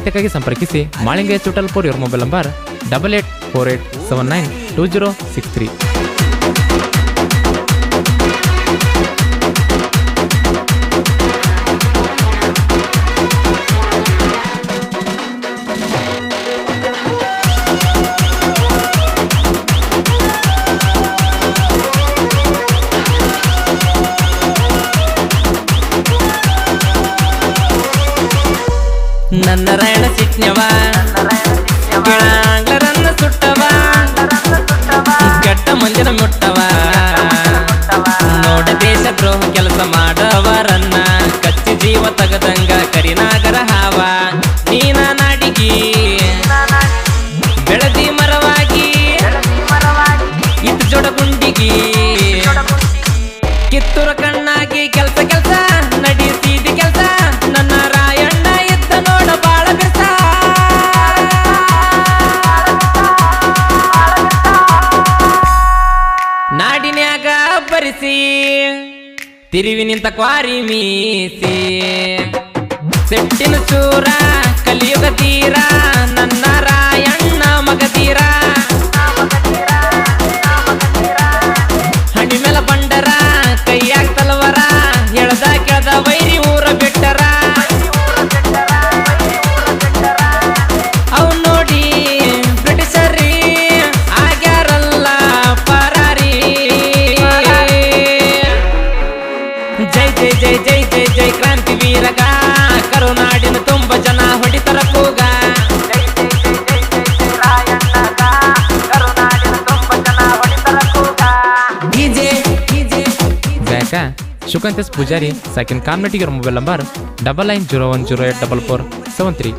ಮಾಹಿತಿಗಾಗಿ ಸಂಪರ್ಕಿಸಿ ಮಾಳಿಂಗೆ ಚುಟಲ್ಪುರ್ ಇವ್ರ mobile number double eight four eight seven nine two zero six three. ತಿರುವಿ ನಿಂತ ಕ್ವಾರಿ ಮೀಸಿ. ಸೆಟ್ಟಿನ ಚೂರ ಕಲಿಯುಗ ತೀರ ನನ್ನ ರಾಯಣ್ಣ ಮಗ ತೀರಾ. ಮೂಲಕ Shukant S Poojary second ಕಾನ್ವೆಟಿಗೆ mobile number double nine zero one zero eight double four seven three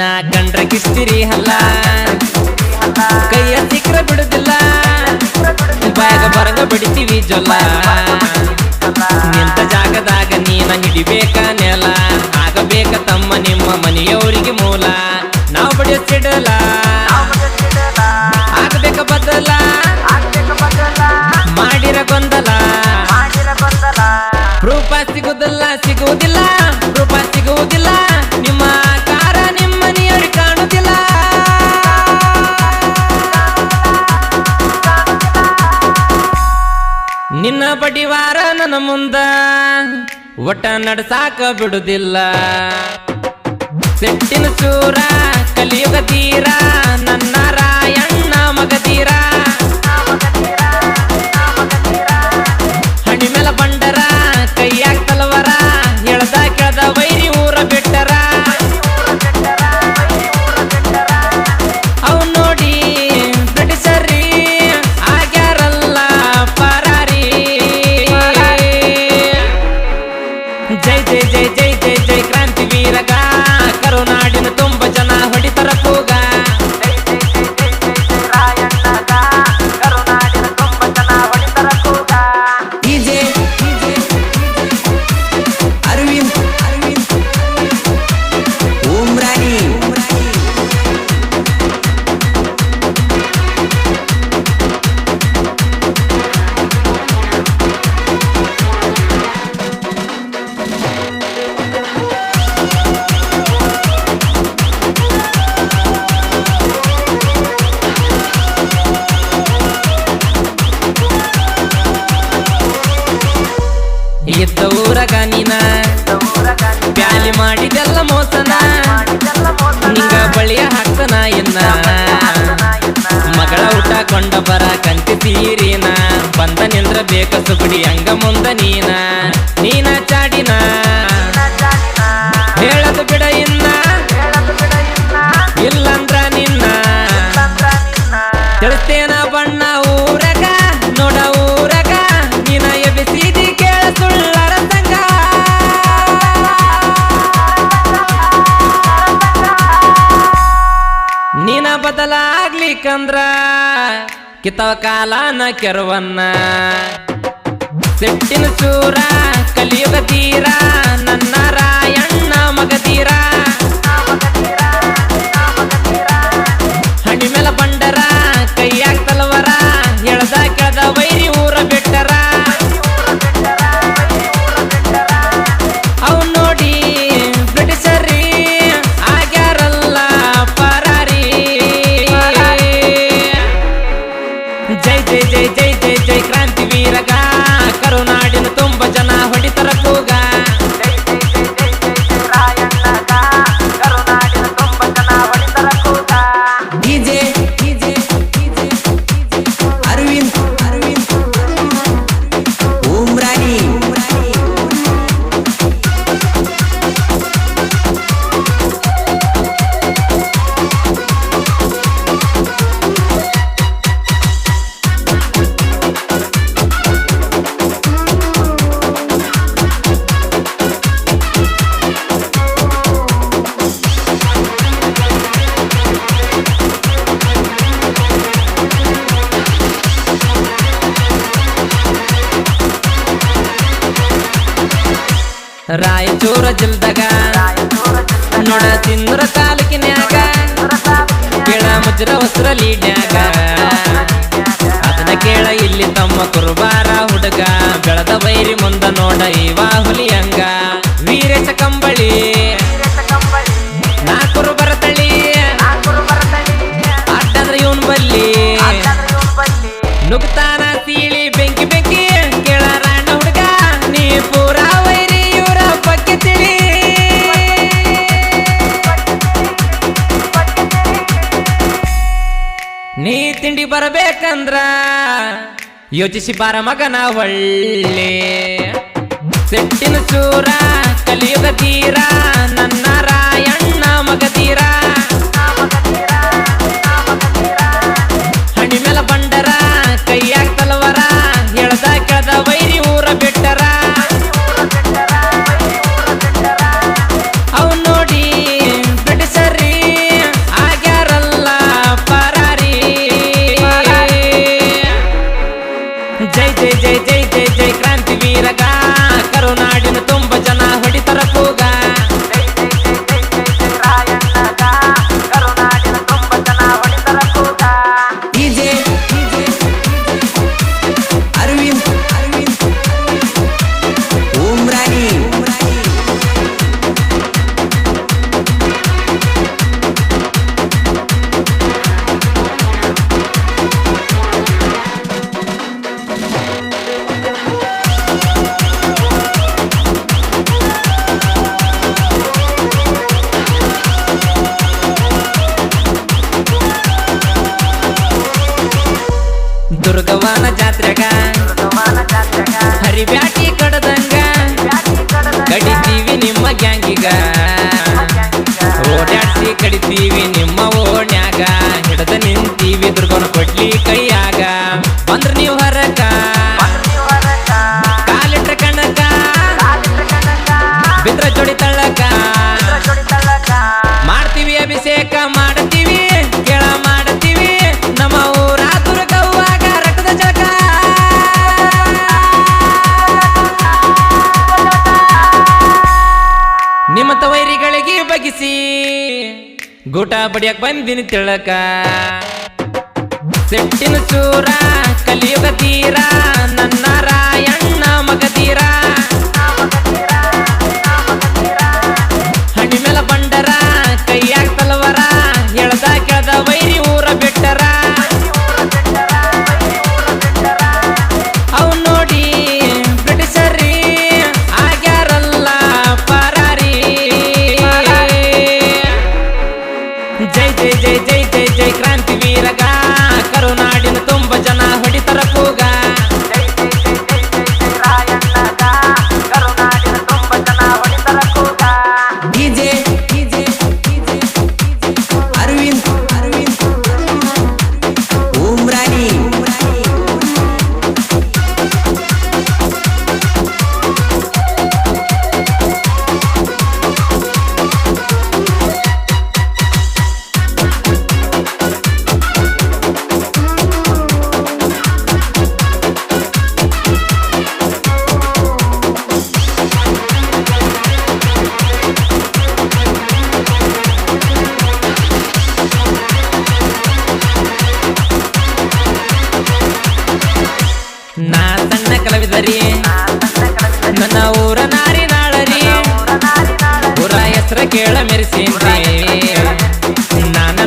ನನ್ನ ಕಂಡ್ರೆ ಕಿಸ್ತಿರಿ ಹಲ್ಲ. ಕೈಯ ಸಿಕ್ಕರ ಬಿಡುದಿಲ್ಲ. ಬಾಗ ಬರಂಗ ಬಿಡ್ತೀವಿ ಜೊಲ್ಲ. ನಿಂತ ಜಾಗದಾಗ ನಿನ್ನ ಪಡಿವಾರ ನನ್ನ ಮುಂದ. ಒಟ್ಟ ನಡ್ಸಾಕ ಬಿಡುದಿಲ್ಲ. ಸೆಟ್ಟಿನ ಚೂರ ಕಲಿಯುಗ ತೀರ ನನ್ನ ರಾಯಣ್ಣ ಮಗತೀರಾ ಇದ್ದ ಊರಗ ನೀನ ಬ್ಯಾಲಿ ಮಾಡಿದೆಲ್ಲ ಮೋಸನ? ನಿಂಗ ಬಳಿಯ ಹಾಕ್ತನ ಎನ್ನ? ಮಗಳ ಊಟ ಕೊಂಡ ಬರ ಕಂತಿ ತೀರಿನ ಬಂದ ನಿಂದ್ರ ಬೇಕ ಸುಗುಡಿ ಹಂಗ ಮುಂದ ನೀನ? ನೀನ ಬದಲಾಗ್ಲಿಕ್ಕಂದ್ರ ಕಿತ್ತವ ಕಾಲನ ಕೆರವನ್ನ. ಸೆಟ್ಟಿನ ಚೂರ ಕಲಿಯುಗ ತೀರ जय जय जय जय जय जय क्रांतीवीर ರಾಯಚೂರ ಜಿಲ್ದಾಗ ನೋಡ ತಿಂದ್ರ ತಾಲೂಕಿನ್ಯಾಗ. ಕೇಳ ಮುಜ್ರ ಹೊಸ್ರ ಲೀಡ್ಯಾಗ. ಅದನ್ನ ಕೇಳ ಇಲ್ಲಿ ತಮ್ಮ ಕುರುಬಾರ ಹುಡುಗ. ಬೆಳದ ಬೈರಿ ಮುಂದ ನೋಡ ಇವ ಹುಲಿಯಂಗ ವೀರೇಶ ಕಂಬಳಿ. ನಾ ಕುರುಬರ ತಳಿ. ಇವನ್ ಬಲ್ಲಿ. ನುಗ್ತಾನ ಯೋಚಿಸಿ ಬಾರ ಮಗನ ಒಳ್ಳೆ. ಸೆಟ್ಟಿನ ಚೂರ ಕಲಿಯುಗ ತೀರ ನನ್ನ Yeah. ಗೂಟ ಬಡಿಯಕ್ ಬಂದಿನಿ ತಿಳಕ. ಸೆಟ್ಟಿನ ಚೂರ ಕಲಿಯುಗ ತೀರ ನನ್ನ ರಾಯಣ್ಣ ಮಗತೀರ ಹಣಿ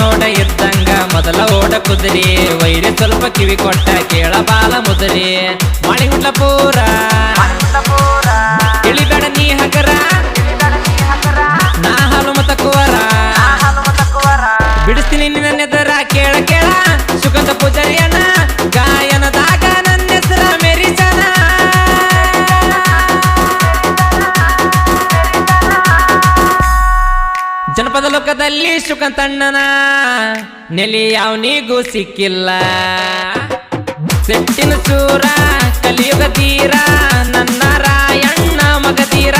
ನೋಡ ಇದ್ದಂಗ ಮೊದಲ ಓಡ ಕುದುರಿ. ವೈರಿ ಸ್ವಲ್ಪ ಕಿವಿ ಕೊಟ್ಟ ಕೇಳ ಬಾಲ ಮುದುರಿ. ಮಾಡಿಗುಡ್ಲ ಪೂರ ಇಳಿಬೇಡ ನೀ ಹಗರ. ನಾ ಹಾಲು ಮತ ಕುವರ. ಬಿಡಿಸ್ತೀನಿ ನಿನ್ನ ನೆದರ ಕೇಳ ಕೇಳ. ಸುಗಂಧ ಪೂಜಾರಿಯಣ್ಣ. ಜನಪದ ಲೋಕದಲ್ಲಿ ಶುಕಂತಣ್ಣನ ನೆಲೆ ಯಾವನಿಗೂ ಸಿಕ್ಕಿಲ್ಲ. ಸೆಟ್ಟಿನ ಸೂರ ಕಲಿಯುಗ ತೀರ ನನ್ನ ರಾಯಣ್ಣ ಮಗತೀರ